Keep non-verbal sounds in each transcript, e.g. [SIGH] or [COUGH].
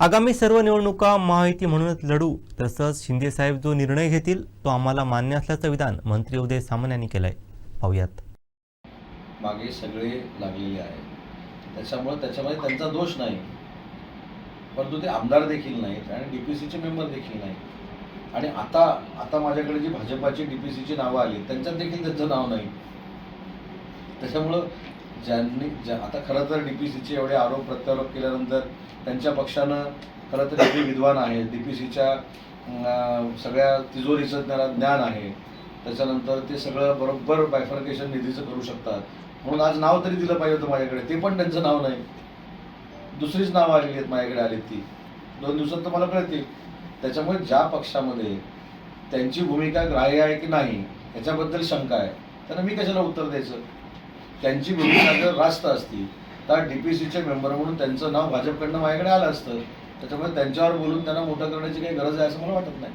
आगामी सर्व निवडणुका महायुती म्हणूनच लढू. तसंच शिंदेसाहेब जो निर्णय घेतील तो आम्हाला मान्य असल्याचं विधान मंत्री उदय सामंत यांनी केलंय. पाहूयात. मागे सगळे लागलेले आहेत. त्याच्यामुळे त्याच्यामध्ये त्यांचा दोष नाही. परंतु ते आमदार देखील नाहीत आणि डी पी सीचे मेंबर देखील नाहीत. आणि आता आता माझ्याकडे जी भाजपाची डी पी सीची नावं आली त्यांच्यात देखील त्यांचं नाव नाही. त्याच्यामुळं ज्यांनी ज्या आता खरं तर डी पी सीचे एवढे आरोप प्रत्यारोप केल्यानंतर त्यांच्या पक्षानं खरं तर एवढे विद्वान आहेत. डी पी सीच्या सगळ्या तिजोरीचं त्यांना ज्ञान आहे. त्याच्यानंतर ते सगळं बरोबर बायफर्केशन निधीचं करू शकतात. म्हणून आज नाव तरी दिलं पाहिजे होतं माझ्याकडे. ते पण त्यांचं नाव नाही. दुसरीच नावं आलेली आहेत माझ्याकडे आली ती. दोन दिवसात तर मला कळतील. त्याच्यामुळे ज्या पक्षामध्ये त्यांची भूमिका ग्राह्य आहे की नाही याच्याबद्दल शंका आहे. त्यांना मी कशाला उत्तर द्यायचं? त्यांची भूमिका जर रास्त असती तर डी पी सीचे मेंबर म्हणून त्यांचं नाव भाजपकडनं माझ्याकडे आलं असतं. त्याच्यामुळे त्यांच्यावर बोलून त्यांना मोठं करण्याची काही गरज आहे असं मला वाटत नाही.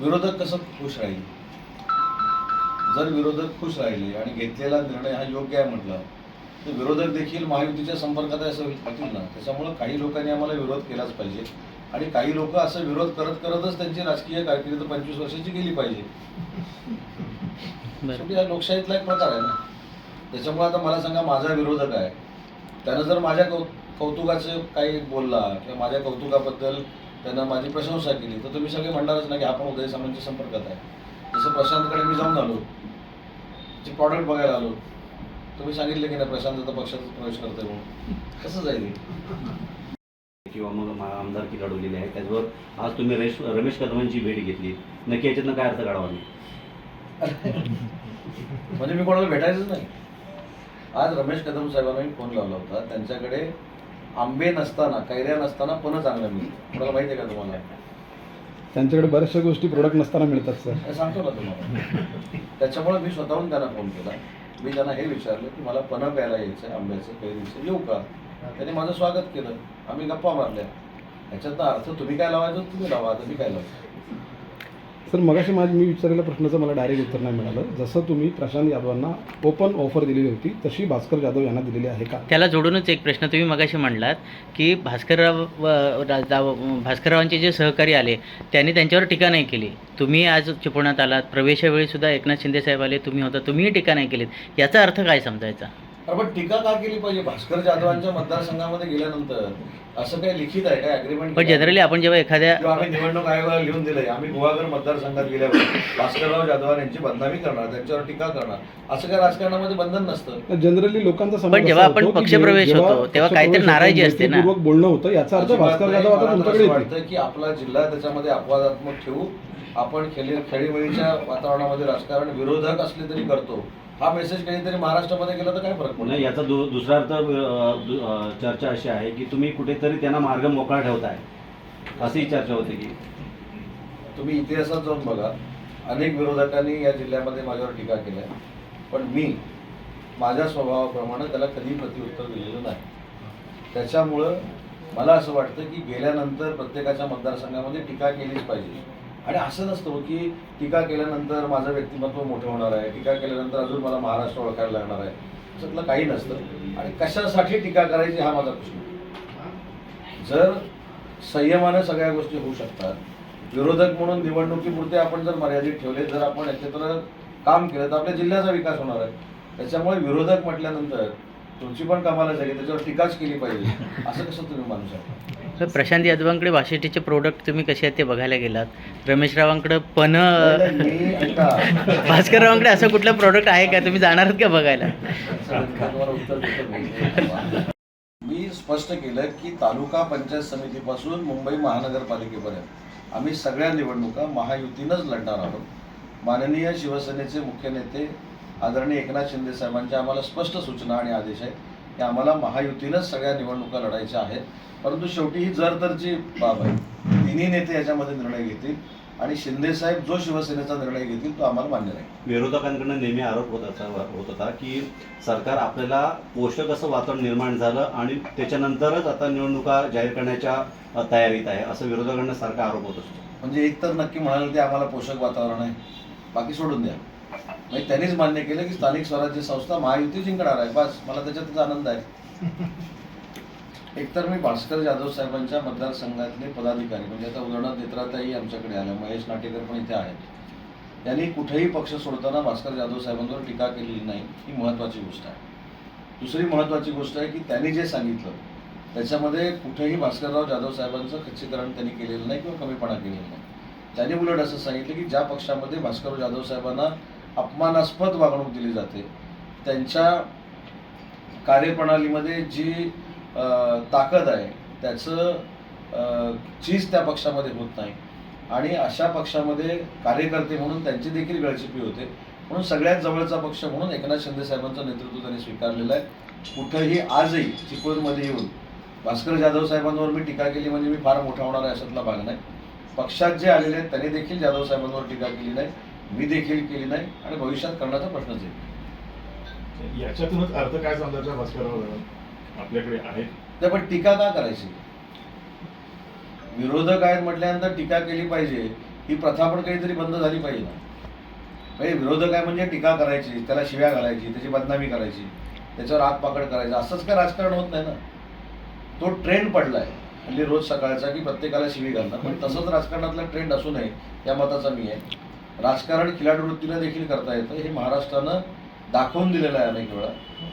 विरोधक कसं खुश राहील? जर विरोधक खुश राहिले आणि घेतलेला निर्णय हा योग्य आहे म्हटलं तर विरोधक देखील महायुतीच्या संपर्कात आहे असं होतील ना? त्याच्यामुळं काही लोकांनी आम्हाला विरोध केलाच पाहिजे. आणि काही लोक असं विरोध करत करतच त्यांची राजकीय कारकीर्द पंचवीस वर्षाची गेली पाहिजे. लोकशाहीतला एक प्रकार आहे ना? त्याच्यामुळे आता मला सांगा माझा विरोधक आहे. त्यानं जर माझ्या कौ कौतुकाचं काही बोलला किंवा माझ्या कौतुकाबद्दल त्यानं माझी प्रशंसा केली तर तुम्ही सगळे म्हणणारच ना की आपण उदय सामंतच्या संपर्कात आहे. जसं प्रशांतकडे मी जाऊन आलो ते प्रॉडक्ट बघायला आलो तुम्ही सांगितले की नाही प्रशांत आता पक्षात प्रवेश करतोय म्हणून. कसं जाईल? किंवा मग आमदारकी लढवलेली आहे त्याचबरोबर आज तुम्ही रेश रमेश कदमांची भेट घेतली. नक्की याच्यातनं काय अर्थ काढावा [LAUGHS] म्हणजे मी कोणाला भेटायचंच नाही. आज रमेश कदम साहेबांना मी फोन लावला होता. त्यांच्याकडे आंबे नसताना कैऱ्या नसताना पण चांगलं मी. कोणाला माहिती आहे का तुम्हाला? त्यांच्याकडे बऱ्याचशा गोष्टी प्रोडक्ट नसताना मिळतात सर हे सांगतो ना तुम्हाला. त्याच्यामुळे मी स्वतःहून त्यांना फोन केला. मी त्यांना हे विचारलं की मला पणं प्यायला यायचं आहे आंब्याचं कैरीचं. येऊ का? त्यांनी माझं स्वागत केलं. आम्ही गप्पा मारल्या. ह्याच्यातनं अर्थ तुम्ही काय लावायचं तुम्ही लावा आता मी काय लावतो सर मगाशी माझी मी विचारलेल्या प्रश्नाचं मला डायरेक्ट उत्तर नाही मिळालं. जसं तुम्ही प्रशांत यादवांना ओपन ऑफर दिलेली होती तशी भास्कर जाधव यांना दिलेली आहे का? त्याला जोडूनच एक प्रश्न तुम्ही मगाशी म्हणलात की भास्करराव व- जाव- भास्कररावांचे जे सहकारी आले त्यांनी त्यांच्यावर टीका नाही केली. तुम्ही आज चिपवण्यात आलात प्रवेशावेळी सुद्धा एकनाथ शिंदे साहेब आले तुम्ही होता तुम्हीही टीका नाही केलीत. याचा अर्थ काय समजायचा? अरे पण टीका का केली पाहिजे? भास्कर जाधवांच्या मतदारसंघामध्ये गेल्यानंतर असं काही लिखित आहे काय अग्रीमेंट पण जनरली आपण जेव्हा एखाद्या आम्ही निवडणूक आयोगाला लिहून दिलंय. आम्ही गुहागर मतदारसंघात गेल्यावर भास्करराव जाधव यांची बदनामी करणार त्यांच्यावर टीका करणार. असं काय राजकारणामध्ये बंधन नसतं. जनरली लोकांचा समज पण जेव्हा असा आपण होतो की पक्षप्रवेश जेव्हा होतो, तेव्हा काहीतरी पक्षप्रवेश नाराजी होतो, असते ना. बोलणं होतं याचा अर्थ अजिबात भास्कर नाही. जाधव मला आता तर तुमच्याकडे असं येतील वाटतं की आपला जिल्हा त्याच्यामध्ये अपवादात्मक ठेवू. आपण खेळी खेळीमेळीच्या वातावरणामध्ये राजकारण विरोधक असले तरी करतो. हा मेसेज कधीतरी महाराष्ट्रामध्ये गेला तर काय फरक पडतो? याचा दु दुसरा अर्थ अ, दु- अ, चर्चा अशी आहे की तुम्ही कुठेतरी त्यांना मार्ग मोकळा ठेवताय. अशी चर्चा होते की. तुम्ही इतिहासात जाऊन बघा अनेक विरोधकांनी या जिल्ह्यामध्ये माझ्यावर टीका केल्या पण मी माझ्या स्वभावाप्रमाणे त्याला कधी प्रत्युत्तर दिलेलं नाही. त्याच्यामुळं मला असं वाटतं की गेल्यानंतर प्रत्येकाच्या मतदारसंघामध्ये टीका केलीच पाहिजे. आणि असं नसतं हो की टीका केल्यानंतर माझं व्यक्तिमत्व मोठं होणार आहे टीका केल्यानंतर अजून मला महाराष्ट्र ओळखायला लागणार आहे असं काही नसतं. आणि कशासाठी टीका करायची हा माझा प्रश्न जर संयमानं सगळ्या गोष्टी होऊ शकतात विरोधक म्हणून निवडणुकीपुरते आपण जर मर्यादित ठेवले जर आपण एकत्र काम केलं तर आपल्या जिल्ह्याचा विकास होणार आहे. त्याच्यामुळे विरोधक म्हटल्यानंतर तुमची पण कमालच आहे की त्याच्यावर टीकाच केली पाहिजे. असं कसं तुम्ही मानू शकता? तर प्रशांत यादवांकडे वाशिष्ठीचे प्रोडक्ट तुम्ही कसे आहेत ते बघायला गेलात रमेशरावांकडे पण. [LAUGHS] भास्कररावांकडे असं कुठलं प्रोडक्ट आहे का तुम्ही जाणार का बघायला मी. मी स्पष्ट केलं की तालुका पंचायत समितीपासून मुंबई महानगरपालिकेपर्यंत आम्ही सगळ्या निवडणुका महायुतीनंच लढणार आहोत माननीय शिवसेनेचे मुख्य नेते आदरणीय एकनाथ शिंदे साहेबांच्या आम्हाला स्पष्ट सूचना आणि आदेश आहेत की आम्हाला महायुतीनंच सगळ्या निवडणुका लढायच्या आहेत. परंतु शेवटी ही जरतरची बाब आहे. तिन्ही नेते याच्यामध्ये निर्णय घेतील आणि शिंदेसाहेब जो शिवसेनेचा निर्णय घेतील तो आम्हाला मान्य नाही. विरोधकांकडून नेहमी आरोप होत असा होत होता की सरकार आपल्याला पोषक असं वातावरण निर्माण झालं आणि त्याच्यानंतरच आता निवडणुका जाहीर करण्याच्या तयारीत आहे असं विरोधकांना सारखा आरोप होत असतो. म्हणजे एक तर नक्की म्हणाले ते आम्हाला पोषक वातावरण आहे. बाकी सोडून द्या. म्हणजे त्यांनीच मान्य केलं की स्थानिक स्वराज्य संस्था महायुती जिंकणार आहे. बस मला त्याच्यातच आनंद आहे. एकतर मी भास्कर जाधव साहेबांच्या मतदारसंघातले पदाधिकारी म्हणजे आता उदाहरणार्थ नेत्राताई आमच्याकडे आल्या महेश नाटेकर पण इथे आहेत. त्यांनी कुठेही पक्ष सोडताना भास्कर जाधव साहेबांवर टीका केलेली नाही. ही महत्त्वाची गोष्ट आहे. दुसरी महत्त्वाची गोष्ट आहे की त्यांनी जे सांगितलं त्याच्यामध्ये कुठेही भास्करराव जाधव साहेबांचं खच्चीकरण त्यांनी केलेलं नाही किंवा कमीपणा केलेला नाही. त्यांनी उलट असं सांगितलं की ज्या पक्षामध्ये भास्करराव जाधव साहेबांना अपमानास्पद वागणूक दिली जाते. त्यांच्या कार्यप्रणालीमध्ये जी ताकद आहे त्याचं चीज त्या पक्षामध्ये होत नाही. आणि अशा पक्षामध्ये कार्यकर्ते म्हणून त्यांची देखील गळचिपी होते. म्हणून सगळ्यात जवळचा पक्ष म्हणून एकनाथ शिंदे साहेबांचं नेतृत्व त्यांनी स्वीकारलेलं आहे. कुठंही आजही चिपळूणमध्ये येऊन भास्कर जाधव साहेबांवर मी टीका केली म्हणजे मी फार मोठा होणार आहे अशातला भाग नाही. पक्षात जे आलेले आहेत त्यांनी देखील जाधव साहेबांवर टीका केली नाही. मी देखील केली नाही आणि भविष्यात करण्याचा प्रश्नच येईल याच्यातूनच अर्थ काय समजायचा भास्करराव जाधव आपल्याकडे आहेत. नाही पण टीका का करायची? विरोधक आहेत म्हटल्यानंतर टीका केली पाहिजे. ही प्रथा पण काहीतरी बंद झाली पाहिजे ना. म्हणजे विरोधक आहे म्हणजे टीका करायची त्याला शिव्या घालायची त्याची बदनामी करायची त्याच्यावर हात पाकड करायचं. असंच काय राजकारण होत नाही ना. तो ट्रेंड पडलाय. हल्ली रोज सकाळचा की प्रत्येकाला शिवी घालणं. पण तसंच राजकारणातला ट्रेंड असू नये या मताचा मी आहे. राजकारण खिलाडू देखील करता येतं. हे महाराष्ट्रानं दाखवून दिलेलं आहे अनेक वेळा.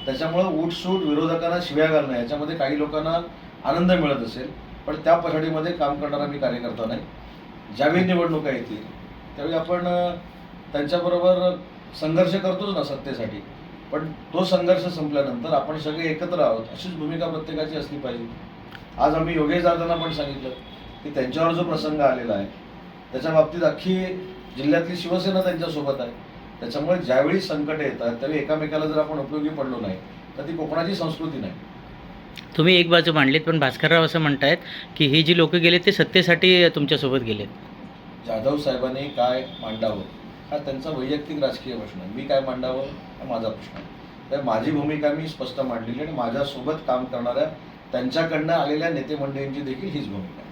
त्याच्यामुळं उठसूट विरोधकांना शिव्या घालणं याच्यामध्ये काही लोकांना आनंद मिळत असेल. पण त्या पछाडीमध्ये काम करणारा मी कार्यकर्ता नाही. ज्यावेळी निवडणुका येतील त्यावेळी आपण त्यांच्याबरोबर संघर्ष करतोच ना सत्तेसाठी. पण तो संघर्ष संपल्यानंतर आपण सगळे एकत्र आहोत अशीच भूमिका प्रत्येकाची असली पाहिजे. आज आम्ही योगेश दादांना पण सांगितलं की त्यांच्यावर जो प्रसंग आलेला आहे त्याच्या बाबतीत अख्खी जिल्ह्यातली शिवसेना त्यांच्यासोबत आहे. त्याच्यामुळे ज्यावेळी संकट येतात त्यावेळी एकामेकाला जर आपण उपयोगी पडलो नाही तर ती कोकणाची संस्कृती नाही. तुम्ही एक बाजू मांडलीत पण भास्करराव असं म्हणतायत की ही जी लोक गेलेत ते सत्तेसाठी तुमच्यासोबत गेलेत. जाधव साहेबांनी काय मांडावं? हा त्यांचा वैयक्तिक राजकीय प्रश्न आहे. मी काय मांडावं? हा माझा प्रश्न आहे. तर माझी भूमिका मी स्पष्ट मांडलेली आणि माझ्यासोबत काम करणाऱ्या त्यांच्याकडनं आलेल्या नेते मंडळींची देखील हीच भूमिका आहे.